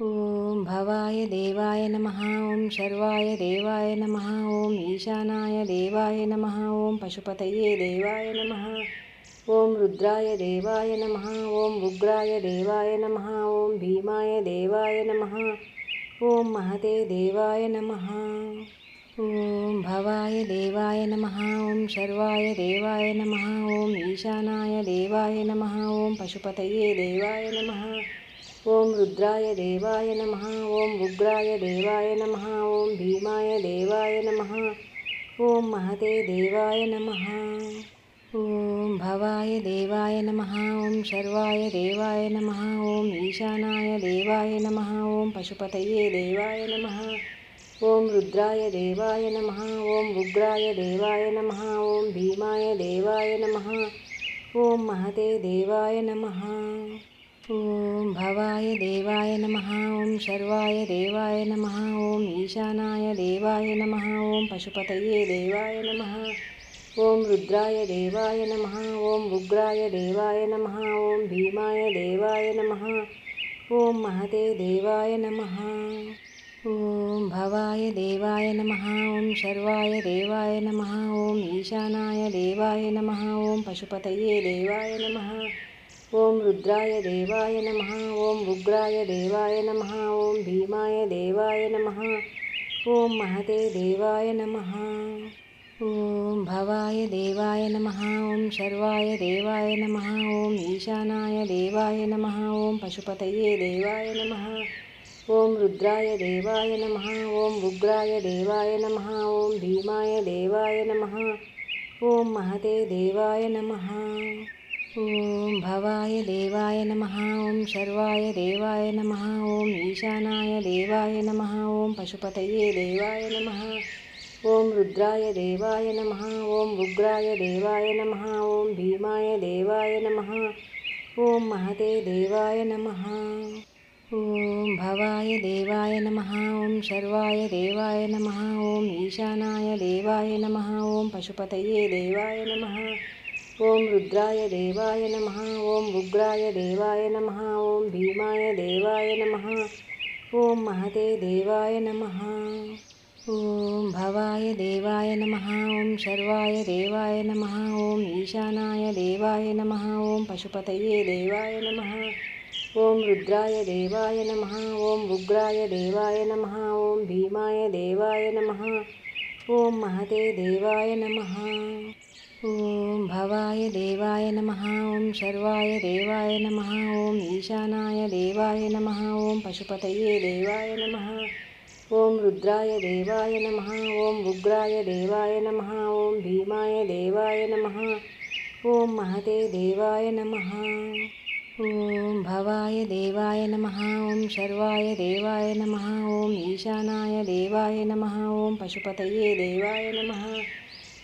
ఓం భవాయ దేవాయ నమ ఓం శర్వాయ దేవాయ నమ ఓం ఈశానాయ దేవాయ నమ ఓం పశుపతయే దేవాయ నమ ఓం రుద్రాయ దేవాయ నమ ఓం ఉగ్రాయ దేవాయ నమ ఓం భీమాయ దేవాయ నమ ఓం మహతే దేవాయ నమ ఓం భవాయ దేవాయ నమ ఓం శర్వాయ దేవాయ నమ ఓం ఈశానాయ దేవాయ నమ ఓం పశుపతయే దేవాయ నమ ఓం రుద్రాయ దేవాయ నమ ఓం ఉగ్రాయ దేవాయ నమ ఓం భీమాయ దేవాయ నమ ఓం మహతే దేవాయ నమ ఓం భవాయ దేవాయ నమ ఓం శర్వాయ దేవాయ నమ ఓం ఈశానాయ దేవాయ నమ ఓం పశుపతయే దేవాయ నమ ఓం రుద్రాయ దేవాయ నమ ఓం ఉగ్రాయ దేవాయ నమ ఓం భీమాయ దేవాయ నమ ఓం మహతే దేవాయ నమ ॐ भवाय देवाय नमः ॐ शर्वाय देवाय नमः ॐ ईशानाय देवाय नमः ॐ पशुपतये देवाय नमः ॐ रुद्राय देवाय नमः ॐ उग्राय देवाय नमः ॐ भीमाय देवाय नमः ॐ महते देवाय नमः ॐ भवाय देवाय नमः ॐ शर्वाय देवाय नमः ॐ ईशानाय देवाय नमः ॐ पशुपतये देवाय नमः ఓం రుద్రాయ దేవాయ నమ ఓం ఉగ్రాయ దేవాయ నమ ఓం భీమాయ దేవాయ నమ ఓం మహతే దేవాయ నమ ఓం భవాయ దేవాయ నమ ఓం శర్వాయ దేవాయ నమ ఓం ఈశానాయ దేవాయ నమ ఓం పశుపతయే దేవాయ నమ ఓం రుద్రాయ దేవాయ నమ ఓం ఉగ్రాయ దేవాయ నమ ఓం భీమాయ దేవాయ నమ ఓం మహతే దేవాయ నమ ॐ भवाय देवाय नमः ॐ शर्वाय देवाय नमः ॐ ईशानाय देवाय नमः ॐ पशुपतये देवाय नमः ॐ रुद्राय देवाय नमः ॐ उग्राय देवाय नमः ॐ भीमाय देवाय नमः ॐ महते देवाय नमः ॐ भवाय देवाय नमः ॐ शर्वाय देवाय नमः ॐ ईशानाय देवाय नमः ॐ पशुपतये देवाय नमः ॐ रुद्राय देवाय नमः ॐ उग्राय देवाय नमः ॐ भीमाय देवाय नमः ॐ महते देवाय नमः ॐ भवाय देवाय नमः ॐ शर्वाय देवाय नमः ॐ ईशानाय देवाय नमः ॐ पशुपतये देवाय नमः ॐ रुद्राय देवाय नमः ॐ उग्राय देवाय नमः ॐ भीमाय देवाय नमः ॐ महते देवाय नमः ॐ भवाय देवाय नमः ॐ शर्वाय देवाय नमः ॐ ईशानाय देवाय नमः ॐ पशुपतये देवाय नमः ॐ रुद्राय देवाय नमः ॐ उग्राय देवाय नमः ॐ भीमाय देवाय नमः ॐ महते देवाय नमः ॐ भवाय देवाय नमः ॐ शर्वाय देवाय नमः ॐ ईशानाय देवाय नमः ॐ पशुपतये देवाय नमः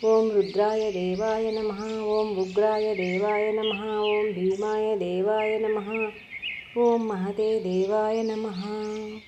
ఓం రుద్రాయ దేవాయ నమ. ఓం ఉగ్రాయ దేవాయ నమ. ఓం భీమాయ దేవాయ నమ. ఓం మహతే దేవాయ నమ.